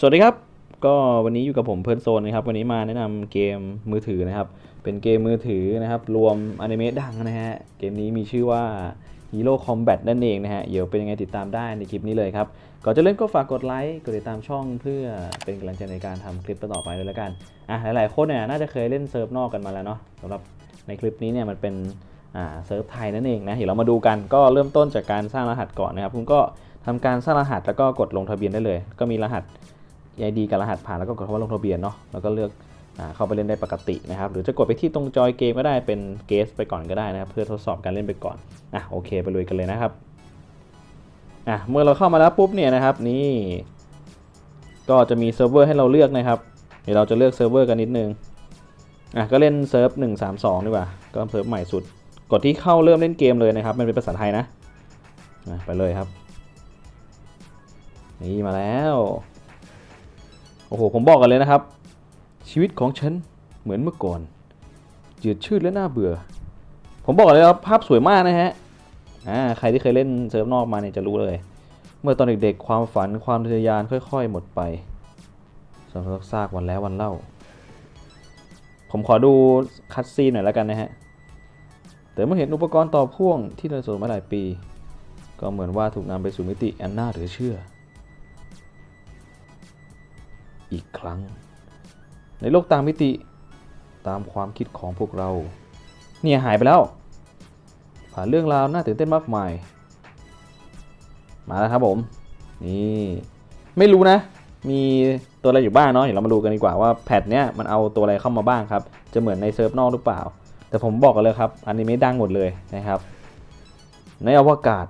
สวัสดีครับ ก็วันนี้อยู่กับผมเพิร์นโซนนะครับ วันนี้มาแนะนำเกมมือถือนะครับ เป็นเกมมือถือนะครับ รวมอนิเมะดังนะฮะ เกมนี้มีชื่อว่า Hero Combat นั่นเองนะฮะ เดี๋ยวเป็นยังไงติดตามได้ในคลิปนี้เลยครับ ก่อนจะเล่นก็ฝากกดไลค์ กดติดตามช่องเพื่อเป็นกำลังใจในการทำคลิปต่อไปด้วยแล้วกัน อะ หลาย ๆ คนเนี่ยน่าจะเคยเล่นเซิร์ฟนอกกันมาแล้วเนาะสำหรับในคลิปนี้เนี่ยมันเป็นอ่าเซิร์ฟไทยนั่นเองนะ เดี๋ยวเรามาดูกันก็เริ่มต้นจากการสร้างรหัสก่อนนะครับ คุณก็ทำการสร้างรหัสแล้วก็กดลงทะเบียนได้เลย ก็มีรหัส ID กับรหัสผ่านแล้วก็กดคำว่าลงทะเบียนเนาะแล้วก็เลือกอเข้าไปเล่นได้ปกตินะครับ หรือจะกดไปที่ตรงจอยเกมก็ได้เป็นเกสไปก่อนก็ได้นะครับ เพื่อทดสอบการเล่นไปก่อนอะโอเคไปลุยกันเลยนะครับอะเมื่อเราเข้ามาแล้วปุ๊บเนี่ยนะครับนี่ก็จะมีเซิร์ฟเวอร์ให้เราเลือกนะครับ เดี๋ยวเราจะเลือกเซิร์ฟเวอร์กันนิดนึงอะก็เล่นเซิร์ฟ132ดีกว่าก็เซิร์ฟใหม่สุด กดที่เข้าเริ่มเล่นเกมเลยนะครับ มันเป็นภาษาไทยนะอะไปเลยครับ นี่มาแล้ว โอ้โห ผมบอกกันเลยนะครับ ชีวิตของฉันเหมือนเมื่อก่อนจืดชืดและน่าเบื่อ ผมบอกเลยครับภาพสวยมากนะฮะอ่าใครที่เคยเล่นเซิร์ฟนอกมาเนี่ยจะรู้เลย เมื่อตอนเด็กๆความฝันความทะยานค่อย ๆ หมดไปสำหรับซากวันแล้ววันเล่า ผมขอดูคัดซีนหน่อยแล้วกันนะฮะแต่เมื่อเห็นอุปกรณ์ต่อพ่วงที่เราสนมาหลายปี ก็เหมือนว่าถูกนำไปสู่มิติอันน่าเหลือเชื่อ อีกครั้ง ในโลกต่างมิติตามความคิดของพวกเรา เนี่ยหายไปแล้ว ผ่านเรื่องราวน่าตื่นเต้นมากมาย มาแล้วครับผม นี่ ไม่รู้นะ มีตัวอะไรอยู่บ้างเนาะเดี๋ยวเรามาดูกันดีกว่าว่าแพทเนี้ยมันเอาตัวอะไรเข้ามาบ้างครับ จะเหมือนในเซิร์ฟนอกหรือเปล่า แต่ผมบอกกันเลยครับอันิเมะดังหมดเลยนะครับ ในอวกาศ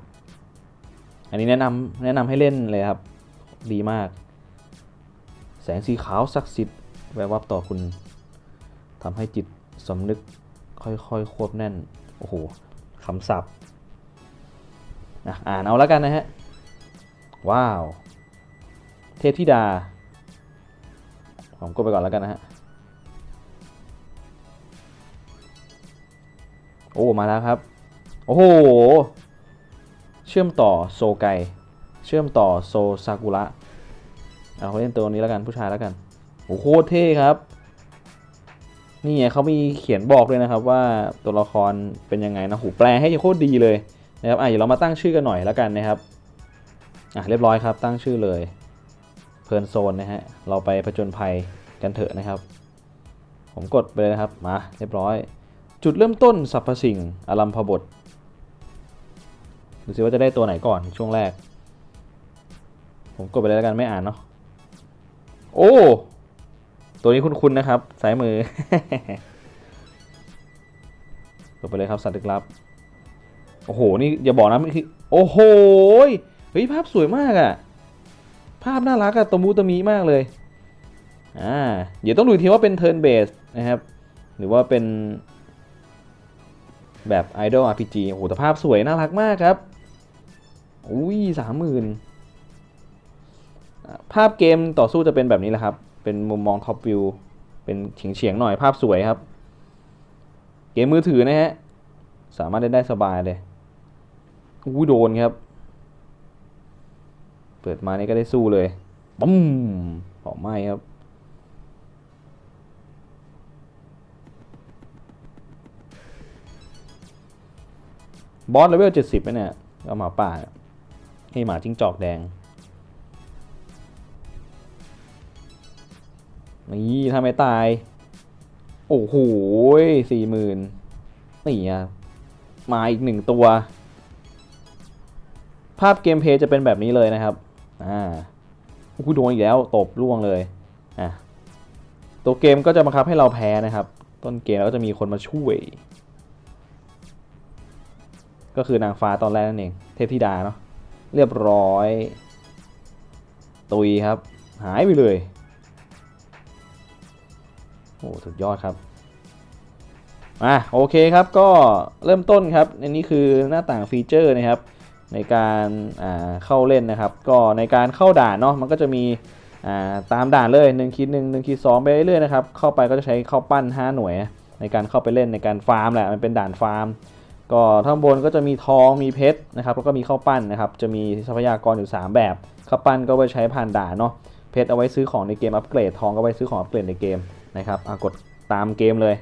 อันนี้แนะนำแนะนำให้เล่นเลยครับ ดีมาก แสงสีขาวศักดิ์สิทธิ์แวววับต่อคุณทำให้จิตสำนึกค่อยๆควบแน่น โอ้โหคำศัพท์อะอ่านเอาแล้วกันนะฮะ ว้าว เทพธิดา ผมกดไปก่อนแล้วกันนะฮะ โอ้ มาแล้วครับ โอ้โห เชื่อมต่อโซไก เชื่อมต่อโซซากุระ เอาเล่นตัวนี้แล้วกันผู้ชายแล้วกันโอ้โหโคตรเท่ครับ นี่ไงเขามีเขียนบอกเลยนะครับ ว่าตัวละครเป็นยังไงนะหูแปลให้โคตรดีเลยนะครับอะเดี๋ยวเรามาตั้งชื่อกันหน่อยแล้วกันนะครับอะเรียบร้อยครับ ตั้งชื่อเลย เพลินโซนนะฮะเราไปผจญภัยกันเถอะนะครับ ผมกดไปเลยนะครับมาเรียบร้อย จุดเริ่มต้นสรรพสิ่งอลัมพบทดูสิว่าจะได้ตัวไหนก่อนช่วงแรก ผมกดไปเลยแล้วกันไม่อ่านเนาะ โอ้ ตัวนี้คุ้นๆนะครับ สายมือกดไปเลยครับสัตว์ลึกลับ โอ้โห นี่อย่าบอกนะมันคือ โอ้โห เฮ้ย ภาพสวยมากอะภาพน่ารักอะตมูตมีมากเลย อ่า เดี๋ยวต้องดูทีว่าเป็น turn base นะครับ หรือว่าเป็นแบบ idol RPG โอ้โหแต่ภาพสวยน่ารักมากครับ อุ้ยสามหมื่น ภาพเกมต่อสู้จะเป็นแบบนี้แหละครับ เป็นมุมมองท็อปวิว เป็นเฉียงเฉียงๆหน่อยภาพสวยครับ เกมมือถือนะฮะ สามารถเล่นได้สบายเลยอู้โดนครับ เปิดมานี่ก็ได้สู้เลยปุ้มเผาไหม้ครับ บอสเลเวล70ไปเนี่ย เอาหมาป่าให้หมาจิ้งจอกแดง นี่ถ้าไม่ตาย โอ้โหสี่หมื่นนี่อะมาอีกหนึ่งตัว ภาพเกมเพย์จะเป็นแบบนี้เลยนะครับ อ่าโอ้โหโดนอีกแล้วตบล่วงเลยอะตัวเกมก็จะบังคับให้เราแพ้นะครับ ต้นเกมแล้วก็จะมีคนมาช่วย ก็คือนางฟ้าตอนแรกนั่นเองเทพธิดาเนาะเรียบร้อย ตุยครับ หายไปเลย โอ้สุดยอดครับอะโอเคครับก็เริ่มต้นครับอันนี้คือหน้าต่างฟีเจอร์นะครับ ในการเข้าเล่นนะครับ ก็ในการเข้าด่านเนาะมันก็จะมีตามด่านเลย1คิด1 1คิด2ไปเรื่อยๆนะครับเข้าไปก็จะใช้เข้าปั้น 5 หน่วย ในการเข้าไปเล่นในการฟาร์มแหละมันเป็นด่านฟาร์ม ก็ท่างบนก็จะมีทองมีเพชรนะครับแล้วก็มีข้าวปั้นนะครับจะมีทรัพยากรอยู่ 3 แบบข้าวปั้นก็ไปใช้ผ่านด่านเนาะเพเพชรเอาไว้ซื้อของในเกมอัปเกรดทองก็ไว้ซื้อของอัปเกรดในเกม นะครับกดตามเกมเลย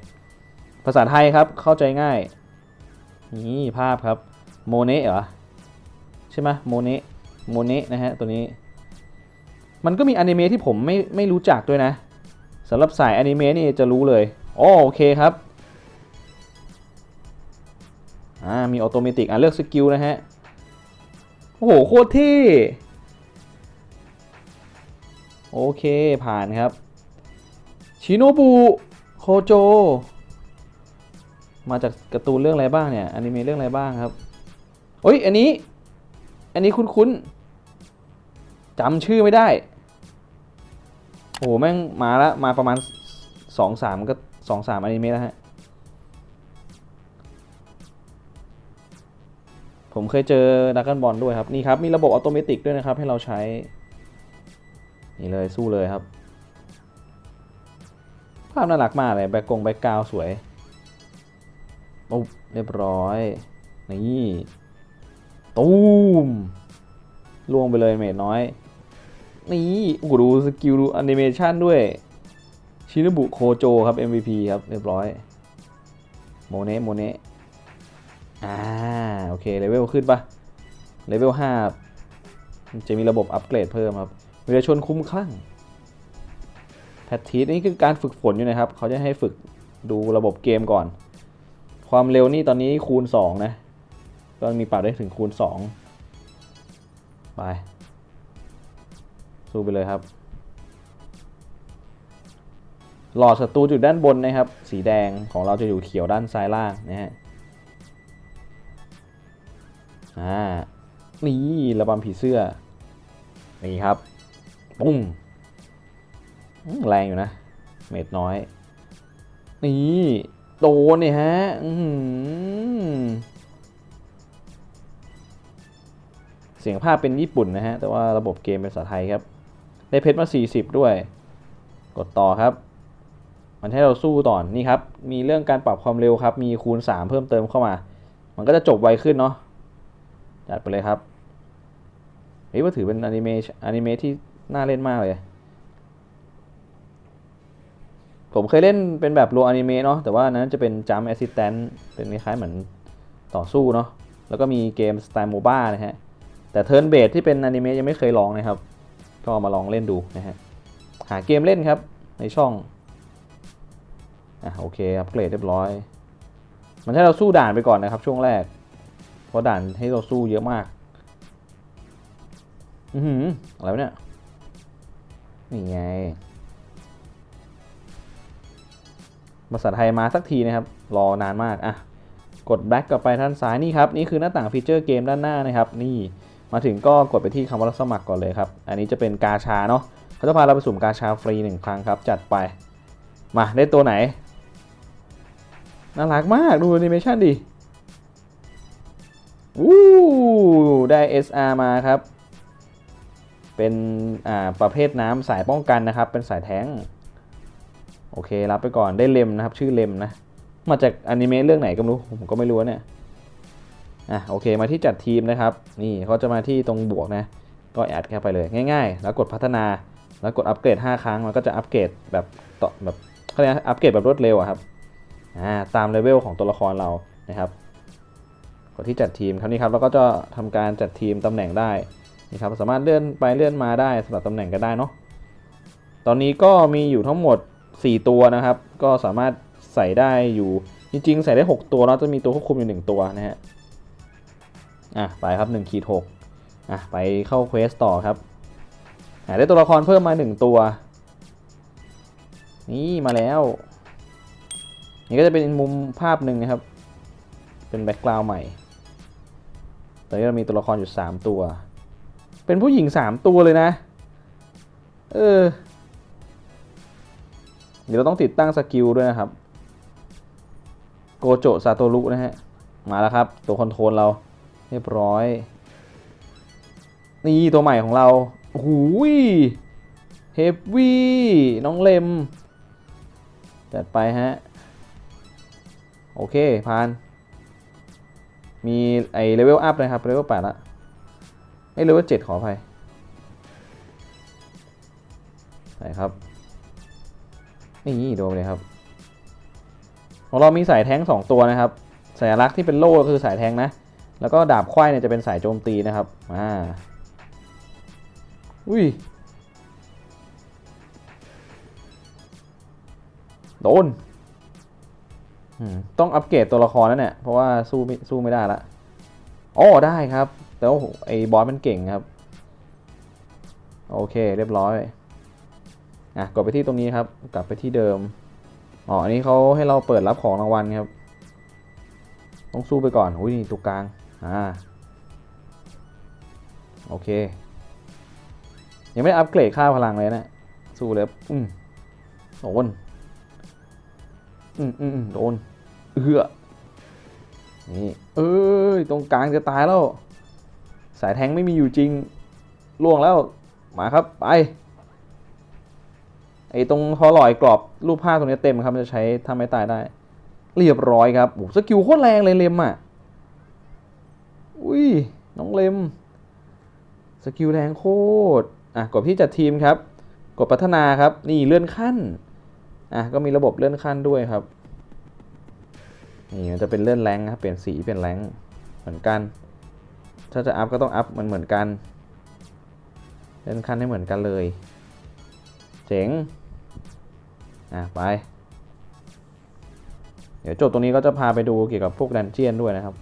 ภาษาไทยครับเข้าใจง่ายนี่ภาพครับโมเนะเหรอใช่ไหมโมเนะโมเนะนะฮะตัวนี้ มันก็มีอนิเมะที่ผมไม่ไม่รู้จักด้วยนะสำหรับสายอนิเมะนี่จะรู้เลยอ๋อโอเคครับอ่ามีออโตเมติกอะเลือกสกิลนะฮะโอ้โหโคตรเท่โอเคผ่านครับ ชิโนบุโคโจ มาจากการ์ตูนเรื่องอะไรบ้างเนี่ยอนิเมะเรื่องอะไรบ้างครับเอ้ยอันนี้ อันนี้คุ้นๆจำชื่อไม่ได้ โอ้โห แม่งมาล้วมาประมาณสองสามก็สองสามอนิเมะแล้วฮะ ผมเคยเจอดักกันบอลด้วยครับ นี่ครับ มีระบบออโตเมติด้วยนะครับ ให้เราใช้ นี่เลยสู้เลยครับ ภาพน่ารักมากเลยแบ็กกงแบ็กกราวสวยโอ้เรียบร้อย นี่ตูมล่วงไปเลยเมดน้อย นี่โอ้ดูสกิลดูแอนิเมชันด้วย ชินบุโคโจครับ MVP ครับ เรียบร้อย โมเนโมเนอ่า โอเค เลเวลขึ้นปะเลเวล5จะมีระบบอัปเกรดเพิ่มครับวิรชนคุ้มคลั่ง แพททีสนี่คือการฝึกฝนอยู่นะครับ เขาจะให้ฝึกดูระบบเกมก่อน ความเร็วนี่ตอนนี้คูณ 2 นะ ก็มีปรับได้ถึงคูณ 2 ไป สู้ไปเลยครับ หลอดศัตรูจุดด้านบนนะครับ สีแดงของเราจะอยู่เขียวด้านซ้ายล่างนะฮะอ่านี่ระบำผีเสื้อ นี่ครับ ปุ้ง แรงอยู่นะ เม็ดน้อย นี่โดนเนี่ยฮะเสียงภาพเป็นญี่ปุ่นนะฮะ แต่ว่าระบบเกมเป็นภาษาไทยครับ ได้เพชรมา 40 ด้วย กดต่อครับ มันให้เราสู้ต่อนี่ครับ มีเรื่องการปรับความเร็วครับ มีคูณ 3 เพิ่มเติมเข้ามา มันก็จะจบไวขึ้นเนาะจัดไปเลยครับเฮ้ยว่าถือเป็นอนิเมชอนิเมะที่น่าเล่นมากเลย ผมเคยเล่นเป็นแบบโรอนิเมะเนาะแต่ว่านั้นจะเป็นจัมแอสซิ t แตนต์เป็นคล้ายๆเหมือนต่อสู้เนาะแล้วก็มีเกมสไตล์โมบ้านะฮะ แต่เทิร์นเบสที่เป็นอนิเมะยังไม่เคยลองนะครับ ก็มาลองเล่นดูนะฮะ หาเกมเล่นครับในช่อง อะโอเคอัปเกรดเรียบร้อย มันให้เราสู้ด่านไปก่อนนะครับช่วงแรก เพราะด่านให้เราสู้เยอะมาก อือหืออะไรวเนี่ย นี่ไง ภาษาไทยมาสักทีนะครับ รอนานมากอะกด back กลับไปด้านซ้ายนี่ครับ นี่คือหน้าต่างฟีเจอร์เกมด้านหน้านะครับ นี่มาถึงก็กดไปที่คำว่ารับสมัครก่อนเลยครับ อันนี้จะเป็นกาชาเนาะเขาจะพาเราไปสุ่มกาชาฟรีหนึ่งครั้งครับ จัดไป มาได้ตัวไหน น่ารักมากดูแอนิเมชันดิวู้ได้ SR มาครับ เป็นอ่าประเภทน้ำสายป้องกันนะครับ เป็นสายแท้ง โอเครับไปก่อนได้เลมนะครับ ชื่อเลมนะ มาจากอนิเมะเรื่องไหนก็ไม่รู้ ผมก็ไม่รู้เนี่ยอะโอเคมาที่จัดทีมนะครับ นี่เขาจะมาที่ตรงบวกนะ ก็แอดเข้าไปเลยง่าย ๆ แล้วกดพัฒนา แล้วกดอัปเกรด 5 ครั้ง มันก็จะอัปเกรดแบบต่อแบบเขาเรียกอัปเกรดแบบรวดเร็วอะครับอ่าตามเลเวลของตัวละครเรานะครับ กดที่จัดทีมครับนี่ครับเราก็จะทำการจัดทีมตำแหน่งได้นี่ครับสามารถเลื่อนไปเลื่อนมาได้สลับตำแหน่งก็ได้เนาะตอนนี้ก็มีอยู่ทั้งหมด 4 ตัวนะครับ ก็สามารถใส่ได้อยู่จริงๆ ใส่ได้ 6 ตัวแล้วจะมีตัวควบคุมอยู่ 1 ตัวนะฮะอะไปครับ1ขีด6อะไปเข้าเควสต่อครับอะได้ตัวละครเพิ่มมา 1 ตัว นี่มาแล้ว นี่ก็จะเป็นมุมภาพหนึ่งนะครับ เป็นแบ็กกราวด์ใหม่ตอนนี้เรามีตัวละครอยู่ 3 ตัว เป็นผู้หญิง 3 ตัวเลยนะ เออ เดี๋ยวเราต้องติดตั้งสกิลด้วยนะครับโกโจซาโตรุนะฮะ มาแล้วครับ ตัวคอนโทรลเราเรียบร้อย นี่ตัวใหม่ของเราโอ้โหเฮฟวี่น้องเลมจัดไปฮะ โอเคผ่าน มีไอเลเวลอัพนะครับเลเวลแปดละไอเลเวลเจ็ดขออภัยส่ครับ นี่โดนเลยครับ ของเรามีสายแท้งสองตัวนะครับสัญลักษณ์ที่เป็นโล่ก็คือสายแท้งนะ แล้วก็ดาบควายเนี่ยจะเป็นสายโจมตีนะครับอ่าอุ้ยโดนต้องอัปเกรดตัวละครแล้วเนี่ยเพราะว่าสู้ไม่สู้ไม่ได้ละอ๋อได้ครับ แต่ว่าไอ้บอสมันเก่งครับ โอเค เรียบร้อย อะกดไปที่ตรงนี้ครับ กลับไปที่เดิมอ๋ออันนี้เขาให้เราเปิดรับของรางวัลครับ ต้องสู้ไปก่อนอุ้ยนี่ตัวกลางอ่าโอเค ยังไม่ได้อัปเกรดค่าพลังเลยนะสู้เลยอืมโดนอืมอืมอืมโดนเอือนี่เอ้ยตรงกลางจะตายแล้ว สายแทงไม่มีอยู่จริงล่วงแล้ว มาครับ ไป ไอ้ตรงพอลอยกรอบรูปภาพตรงนี้เต็มครับมันจะใช้ทำให้ตายได้ เรียบร้อยครับโอ้สกิลโคตรแรงเลยเลมอะอุ้ยน้องเลมสกิลแรงโคตรอะกดที่จัดทีมครับ กดพัฒนาครับนี่เลื่อนขั้นอะก็มีระบบเลื่อนขั้นด้วยครับนี่มันจะเป็นเลื่อนแรงครับเปลี่ยนสีเปลี่ยนแรงเหมือนกัน ถ้าจะอัพก็ต้องอัพมันเหมือนกันเลื่อนขั้นให้เหมือนกันเลย เจ๋ง อะไป เดี๋ยวจบตรงนี้ก็จะพาไปดูเกี่ยวกับพวกดันเจียนด้วยนะครับ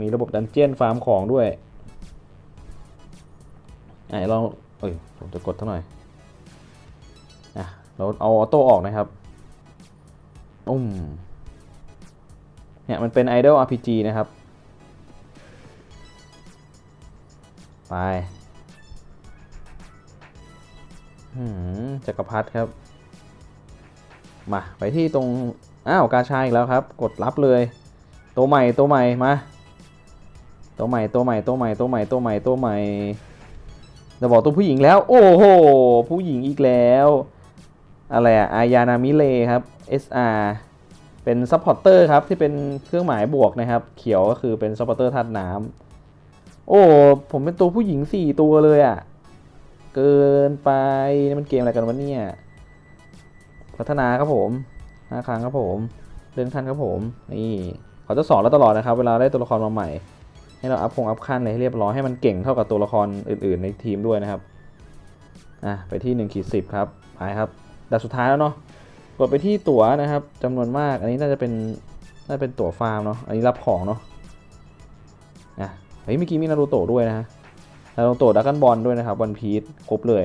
มีระบบดันเจียนฟาร์มของด้วยไอ้ลองเอ้ยผมจะกดเท่าหน่อยอะเราเอาออโต้ออกนะครับอุ้มเนี่ยมันเป็น Idol RPG นะครับ ไป จักรพรรดิครับ มาไปที่ตรง อ้าวกาชาอีกแล้วครับ กดรับเลย ตัวใหม่ตัวใหม่มา ตัวใหม่ตัวใหม่ตัวใหม่ตัวใหม่ตัวใหม่ตัวใหม่จะบอกตัวผู้หญิงแล้ว โอ้โห ผู้หญิงอีกแล้ว อะไรอะอายานามิเลครับ SR เป็นซัพพอร์เตอร์ครับ ที่เป็นเครื่องหมายบวกนะครับ เขียวก็คือเป็นซัพพอร์เตอร์ธาตุน้ำโอ้ ผมเป็นตัวผู้หญิง 4 ตัวเลยอะ เกินไปนี่มันเกมอะไรกันวะเนี่ยพัฒนาครับผมห้าครั้งครับผมเลื่อนขั้นครับผมนี่เขาจะสอนเราตลอดนะครับ เวลาได้ตัวละครมาใหม่ ให้เราอัพคงอัพขั้นเลยให้เรียบร้อยให้มันเก่งเท่ากับตัวละครอื่น ๆ ในทีมด้วยนะครับอะไปที่1ขีดสิครับไปครับดับสุดท้ายแล้วเนาะกดไปที่ตั๋วนะครับจำนวนมากอันนี้น่าจะเป็นน่าจะเป็นตั๋วฟาร์มเนาะอันนี้รับของเนาะอะเฮ้ยเมื่อกี้มีนารูโตะด้วยนะฮะ นารูโตะดักกันบอลด้วยนะครับวันพีชครบเลย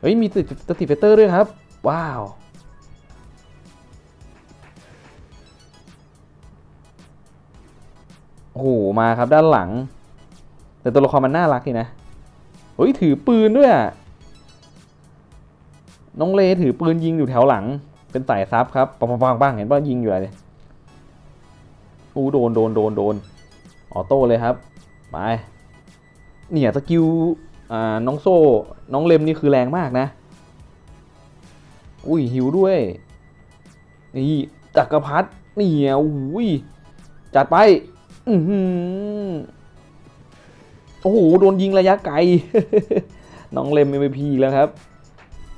เฮ้ยมีติดสติเฟเตอร์ด้วยครับ ว้าว โอ้โห มาครับด้านหลัง แต่ตัวละครมันน่ารักดีนะเฮ้ยถือปืนด้วยอะน้องเลถือปืนยิงอยู่แถวหลัง เป็นสายซับครับปังปังปังปังเห็นป่ะยิงอยู่อะไรเลยอู้โดนโดนโดนโดนออโต้เลยครับ ไป เนี่ยสกิลอ่าน้องโซ่ น้องเลมนี่คือแรงมากนะ อุ้ยหิวด้วย นี่จักรพรรดินี่อะอุ้ยจัดไปอือหือโอ้โห โดนยิงระยะไกล น้องเลม MVP แล้วครับ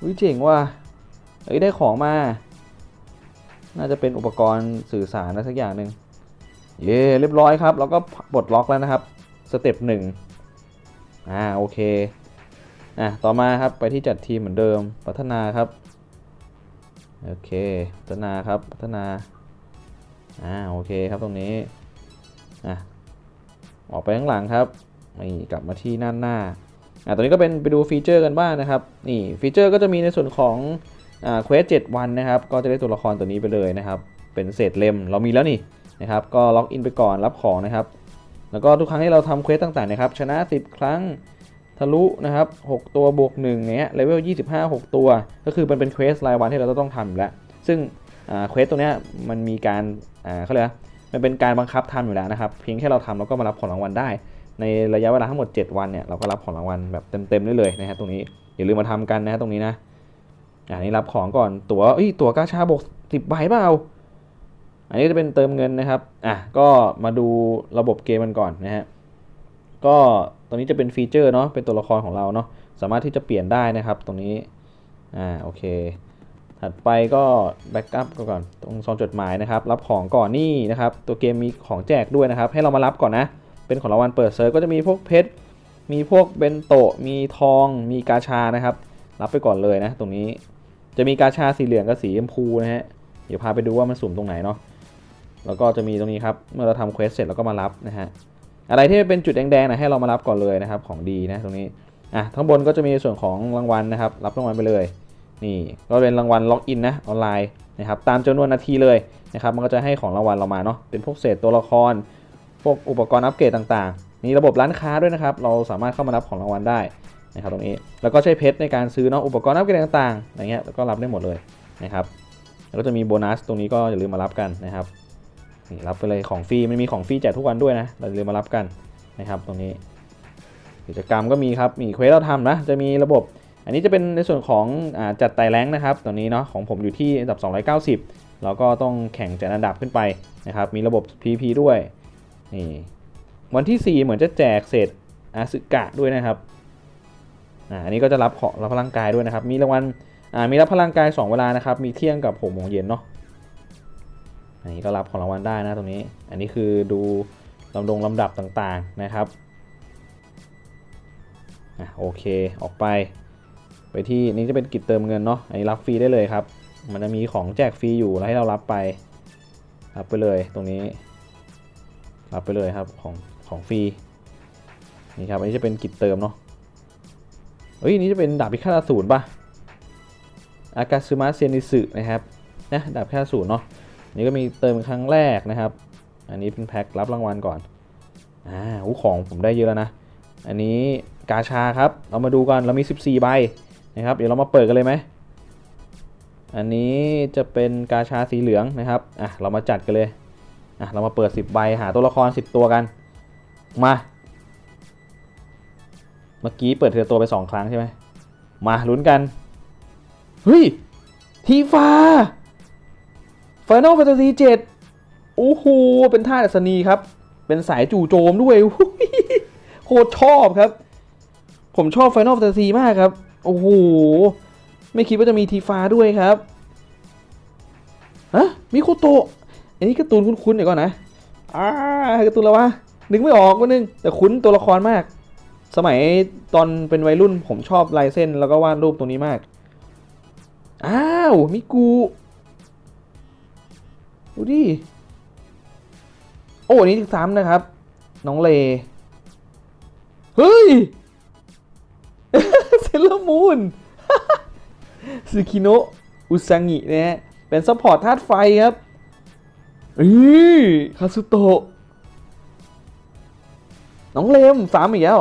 อุ้ยเจ๋งว่ะเอ้ยได้ของมา น่าจะเป็นอุปกรณ์สื่อสารอะสักอย่างหนึ่งเย่เรียบร้อยครับ แล้วก็ปลดล็อกแล้วนะครับ สเต็ปหนึ่ง อ่าโอเคอะต่อมาครับไปที่จัดทีมเหมือนเดิมพัฒนาครับโอเคพัฒนาครับพัฒนาอ่าโอเคครับตรงนี้อะออกไปข้างหลังครับนี่กลับมาที่หน้าหน้าอะตัวนี้ก็เป็นไปดูฟีเจอร์กันบ้างนะครับนี่ฟีเจอร์ก็จะมีในส่วนของอ่าเควสเจ็ดวันนะครับก็จะได้ตัวละครตัวนี้ไปเลยนะครับเป็นเศษเล่มเรามีแล้วนี่นะครับก็ล็อกอินไปก่อนรับของนะครับ แล้วก็ทุกครั้งที่เราทำเควสต่างๆนะครับชนะ 10 ครั้งทะลุนะครับ 6 ตัวบวก1เงี้ยเลเวล25 6 ตัว ก็คือมันเป็นเควสรายวันที่เราจะต้องทำอยู่แล้ว ซึ่งเควสตัวเนี้ยมันมีการเขาเรียกว่ามันเป็นการบังคับทำอยู่แล้วนะครับ เพียงแค่เราทำเราก็มารับของรางวัลได้ ในระยะเวลาทั้งหมด 7 วันเนี่ยเราก็รับของรางวัลแบบเต็มๆได้เลยนะฮะตรงนี้อย่าลืมมาทำกันนะฮะตรงนี้นะอันนี้รับของก่อนตัว๋วเอ้ยตั๋วกาชาบวก10ใบเปล่า อันนี้จะเป็นเติมเงินนะครับ อะ ก็มาดูระบบเกมมันก่อนนะฮะ ก็ตรงนี้จะเป็นฟีเจอร์เนาะ เป็นตัวละครของเราเนาะ สามารถที่จะเปลี่ยนได้นะครับ ตรงนี้ อ่า โอเค ถัดไปก็แบ็กอัพก่อน ตรงซองจดหมายนะครับ รับของก่อนนี่นะครับ ตัวเกมมีของแจกด้วยนะครับ ให้เรามารับก่อนนะ เป็นของรางวัลเปิดเซิร์ฟก็จะมีพวกเพชร มีพวกเบนโตะ มีทอง มีกาชานะครับ รับไปก่อนเลยนะ ตรงนี้ จะมีกาชาสีเหลืองกับสีชมพูนะฮะ เดี๋ยวพาไปดูว่ามันสุ่มตรงไหนเนาะ แล้วก็จะมีตรงนี้ครับ เมื่อเราทำเควสเสร็จเราก็มารับนะฮะ อะไรที่เป็นจุดแดงๆนะให้เรามารับก่อนเลยนะครับของดีนะตรงนี้ อะข้างบนก็จะมีส่วนของรางวัลนะครับ รับรางวัลไปเลย นี่ก็เป็นรางวัลล็อกอินนะออนไลน์นะครับตามจำนวนนาทีเลยนะครับมันก็จะให้ของรางวัลเรามาเนาะเป็นพวกเศษตัวละคร พวกอุปกรณ์อัปเกรดต่างๆมีระบบร้านค้าด้วยนะครับเราสามารถเข้ามารับของรางวัลได้นะครับตรงนี้แล้วก็ใช้เพชรในการซื้อเนาะอุปกรณ์อัปเกรดต่างๆอย่างเงี้ยแล้วก็รับได้หมดเลยนะครับแล้วก็จะมีโบนัสตรงนี้ก็อย่าลืมมารับกันนะครับ นี่รับไปเลยของฟรีมันมีของฟรีแจกทุกวันด้วยนะเราอย่าลืมมารับกันนะครับตรงนี้ กิจกรรมก็มีครับมีเควสเราทำนะจะมีระบบ อันนี้จะเป็นในส่วนของอจัดไต่แรงนะครับตอนนี้เนาะของผมอยู่ที่อันดับ 290 แล้วก็ต้องแข่งจัดอันดับขึ้นไปนะครับมีระบบ PP ด้วยนี่วันที่ 4 เหมือนจะแจกเศษอาสึกะด้วยนะครับอ่าอันนี้ก็จะรับของรับพลังกายด้วยนะครับ มีรางวัลอ่ามีรับพลังกาย 2 เวลานะครับ มีเที่ยงกับ6โมงเย็นเนาะ อันนี้ก็รับของรางวัลได้นะตรงนี้ อันนี้คือดูลำดงลำดับต่างๆนะครับอะโอเคออกไป ไปที่นี่จะเป็นกิจเติมเงินเนาะอันนี้รับฟรีได้เลยครับ มันจะมีของแจกฟรีอยู่แล้วให้เรารับไป รับไปเลยตรงนี้ รับไปเลยครับของของฟรีนี่ครับอันนี้จะเป็นกิจเติมเนาะเฮ้ยนนี้จะเป็นดาบพิฆาตอสูรป่ะอากาซึมะเซนิสึนะครับนะดาบพิฆาตอสูรเนาะ นี้ก็มีเติมครั้งแรกนะครับ อันนี้เป็นแพ็ครับรางวัลก่อน อ่าหูของผมได้เยอะแล้วนะ อันนี้กาชาครับ เรามาดูกัน เรามี 14 ใบนะครับ เดี๋ยวเรามาเปิดกันเลยไหม อันนี้จะเป็นกาชาสีเหลืองนะครับ อะ เรามาจัดกันเลย อะ เรามาเปิด 10 ใบ หาตัวละคร 10 ตัวกัน มา เมื่อกี้เปิดเธอตัวไป 2 ครั้งใช่ไหม มาลุ้นกัน เฮ้ย ทีฟ้า Final Fantasy 7โอ้โหเป็นท่าอัศนีครับ เป็นสายจู่โจมด้วยโคตรชอบครับ ผมชอบ Final Fantasy มากครับ โอ้โห ไม่คิดว่าจะมีทีฟ้าด้วยครับฮะมีโคโตะอันนี้การ์ตูนคุ้นๆเดี๋ยวก่อนนะอ่าการ์ตูนแล้ววะนึกไม่ออกว่านึง แต่คุ้นตัวละครมาก สมัยตอนเป็นวัยรุ่นผมชอบลายเส้นแล้วก็วาดรูปตัวนี้มาก อ้าวมิกู ดูดิ โอ้อันนี้ซ้ำนะครับ น้องเล เฮ้ย เซเลมูนซึคิโนะอุซังินะฮะ เป็นซัพพอร์ตธาตุไฟครับอือคาสุโตะ น้องเลมสามอีกแล้ว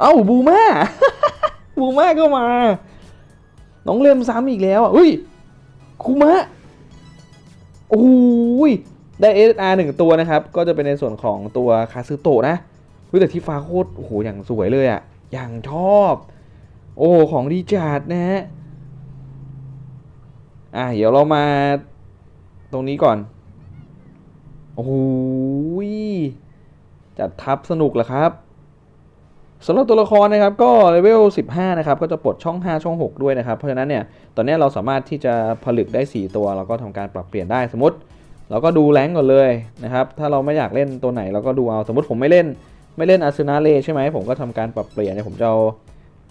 เอ้า บูมาบูมาก็มา น้องเลมซ้ำอีกแล้วอะเฮ้ยคูมะ โอ้ยได้ SR หนึ่งตัวนะครับ ก็จะเป็นในส่วนของตัวคาซึโตะนะเฮ้แต่ที่ฟ้าโคตรโอ้โหอย่างสวยเลยอะ่ะอย่างชอบ โอ้ของดีจัดนะฮะอะเดี๋ยวเรามาตรงนี้ก่อน โอ้โหยจัดทับสนุกเหรอครับ สำหรับตัวละครนะครับก็เลเวล 15 นะครับ ก็จะปลดช่อง 5 ช่อง 6 ด้วยนะครับ เพราะฉะนั้นเนี่ยตอนนี้เราสามารถที่จะผลึกได้ 4 ตัว เราก็ทำการปรับเปลี่ยนได้สมมติ เราก็ดูแรงก่อนเลยนะครับ ถ้าเราไม่อยากเล่นตัวไหนเราก็ดูเอาสมมติผมไม่เล่นไม่เล่นอาซูนาเลใช่ไหมผมก็ทำการปรับเปลี่ยนเนี่ยผมจะเอา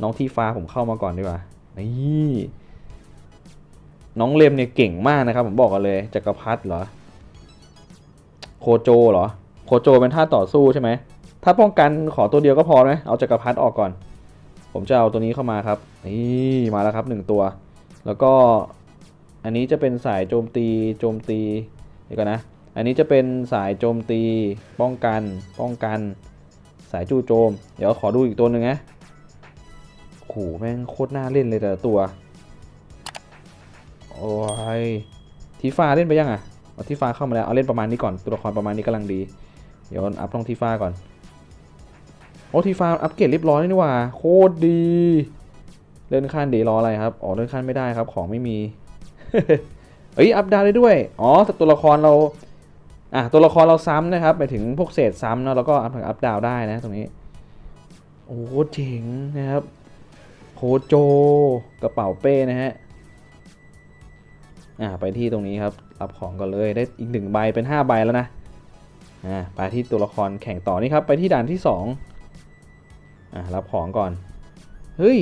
น้องทีฟ้าผมเข้ามาก่อนดีกว่านี่น้องเลมเนี่ยเก่งมากนะครับ ผมบอกกันเลยจักรพรรดิเหรอโคโจเหรอโคโจเป็นท่าต่อสู้ใช่ไหม ถ้าป้องกันขอตัวเดียวก็พอไหมเอาจักรพรรดิออกก่อน ผมจะเอาตัวนี้เข้ามาครับ นี่มาแล้วครับหนึ่งตัว แล้วก็อันนี้จะเป็นสายโจมตีโจมตีเดี๋ยวก่อนนะ อันนี้จะเป็นสายโจมตีป้องกันป้องกัน สายจู่โจม เดี๋ยวขอดูอีกตัวหนึ่งนะโอ้โหแม่งโคตรน่าเล่นเลยแต่ตัว โอ้ยทีฟ้าเล่นไปยังอะเอาทีฟ้าเข้ามาแล้ว เอาเล่นประมาณนี้ก่อน ตัวละครประมาณนี้กำลังดี เดี๋ยวอัพลองทีฟ้าก่อน โอ้ทีฟ้าอัปเกรดเรียบร้อยแล้วนี่หว่า โคตรดี เลื่อนขั้นเดีรออะไรครับ อ๋อเลื่อนขั้นไม่ได้ครับ ของไม่มี เอ้ยอัพดาวได้ด้วย อ๋อต่ตัวละครเรา อะตัวละครเราซ้ำนะครับ ไปถึงพวกเศษซ้ำเนาะแล้วก็อัพอัพดาวได้นะตรงนี้ โอ้โหเจ๋งนะครับโคโจกระเป๋าเป้นะฮะ อ่าไปที่ตรงนี้ครับ รับของก่อนเลยได้อีกหนึ่งใบเป็น 5 ใบแล้วนะ อ่าไปที่ตัวละครแข่งต่อนี่ครับ ไปที่ด่านที่ 2 อ่ารับของก่อน เฮ้ย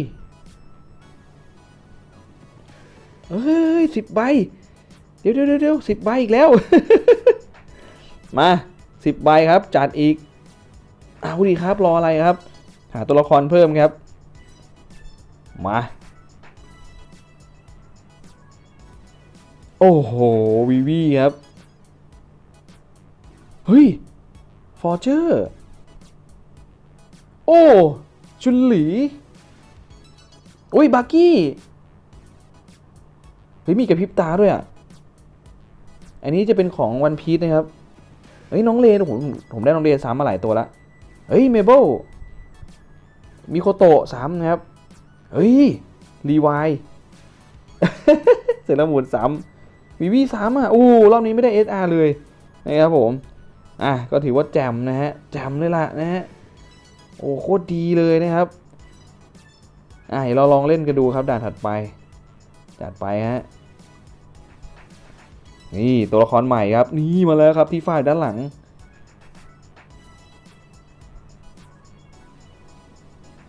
เฮ้ยสิบใบ เดี๋ยวเดี๋ยวเดี๋ยวสิบใบอีกแล้ว มาสิบใบครับ จัดอีกเอาดีครับรออะไรครับ หาตัวละครเพิ่มครับ มาโอ้โหวีวีครับ เฮ้ย ฟอร์เจอร์ โอ้ ชุนหลีอุ้ยบาร์กี้ เฮ้ยมีกระพริบตาด้วยอะ อันนี้จะเป็นของวันพี e นะครับ เฮ้ยน้องเลนผมผมได้น้องเลนซ้ำมาหลายตัวละเฮ้ยเมเบิลมีโคโตะซ้ำนะครับ เฮ้ยรีวายเสร็จแล้วหมุนซ้ำวีวีซ้ำอะ โอ้ รอบนี้ไม่ได้ SR เลยนะครับผม อะ ก็ถือว่าแจมนะฮะ แจมเลยล่ะนะฮะ โอ้โคตรดีเลยนะครับอะเดี๋ยวเราลองเล่นกันดูครับด่านถัดไปจัดไปฮะนี่ตัวละครใหม่ครับนี่มาแล้วครับที่ฝ่ายด้านหลัง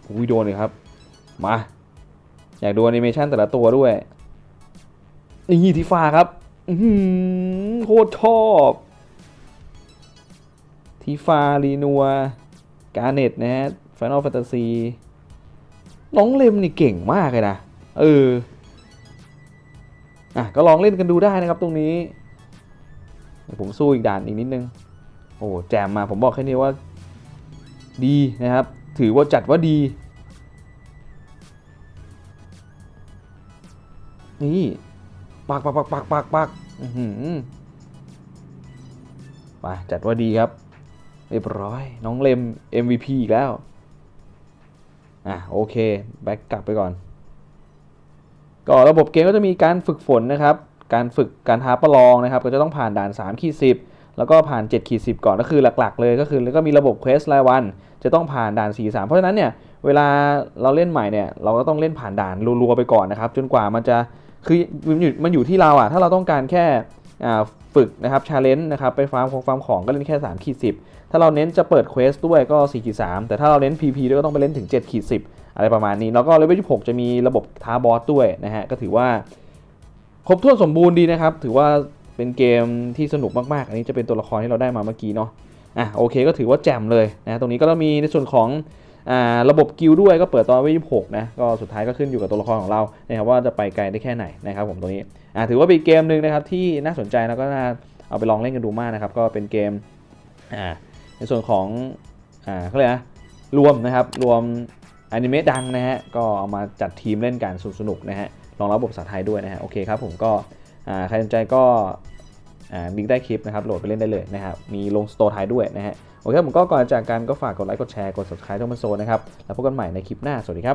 อุ้ยโดนเลยครับ มา อยากดูแอนิเมชันแต่ละตัวด้วยนี่ที่ฟ้าครับอืโคตรชอบ ทีฟารีนัว การเน็ตนะฮะฟ i น a l แฟนตาซีน้องเลมนี่เก่งมากเลยนะ เออ อะ ก็ลองเล่นกันดูได้นะครับตรงนี้ ผมสู้อีกด่านอีกนิดนึง โอ้แจมมาผมบอกแค่นี้ว่า ดีนะครับ ถือว่าจัดว่าดี นี่ปักปักปักปักปักปักไปจัดว่าดีครับ เรียบร้อย น้องเลม MVP อีกแล้ว อะโอเค แบ็กกลับไปก่อน ก็ระบบเกมก็จะมีการฝึกฝนนะครับ การฝึกการท้าประลองนะครับ ก็จะต้องผ่านด่าน3ขีด10แล้วก็ผ่าน7ขีด10ก่อนก็คือหลักๆ เลยก็คือแล้วก็มีระบบเควสรายวัน จะต้องผ่านด่าน 4 3 เพราะฉะนั้นเนี่ยเวลาเราเล่นใหม่เนี่ยเราก็ต้องเล่นผ่านด่านรัวๆไปก่อนนะครับ จนกว่ามันจะคือมันอยู่มันอยู่ที่เราอะถ้าเราต้องการแค่ ฝึกนะครับชาเลนจ์นะครับไปฟาร์มของฟาร์มของก็เล่นแค่3ขีด10ถ้าเราเน้นจะเปิดเควสด้วยก็4ขีด3แต่ถ้าเราเน้น PP ด้วยก็ต้องไปเล่นถึง7ขีด10อะไรประมาณนี้ แล้วก็เลเวล26 จะมีระบบท้าบอสด้วยนะฮะก็ถือว่า ครบถ้วนสมบูรณ์ดีนะครับ ถือว่าเป็นเกมที่สนุกมากๆ อันนี้จะเป็นตัวละครที่เราได้มาเมื่อกี้เนาะอะโอเคก็ถือว่าแจ่มเลยนะตรงนี้ก็ต้องมีในส่วนของ ระบบกิลด้วยก็เปิดตอนไว้26นะก็สุดท้ายก็ขึ้นอยู่กับตัวละครของเรานะครับว่าจะไปไกลได้แค่ไหนนะครับผมตรงนี้ถือว่าเป็นเกมหนึ่งนะครับที่น่าสนใจแล้วก็น่าเอาไปลองเล่นกันดูมากนะครับก็เป็นเกมในส่วนของเขาเรียกนะรวมนะครับรวมอนิเมะดังนะฮะก็เอามาจัดทีมเล่นกันสนุกๆนะฮะลองรับระบบภาษาไทยด้วยนะฮะโอเคครับผมก็ใครสนใจก็ บิ๊กได้คลิปนะครับโหลดไปเล่นได้เลยนะครับมีลงสโตร์ไทยด้วยนะฮะโอเคผมก็ก่อนจากกันก็ฝากกดไลค์กดแชร์กด subscribe ทุกมันโซนะครับแล้วพบกันใหม่ในคลิปหน้าสวัสดีครับ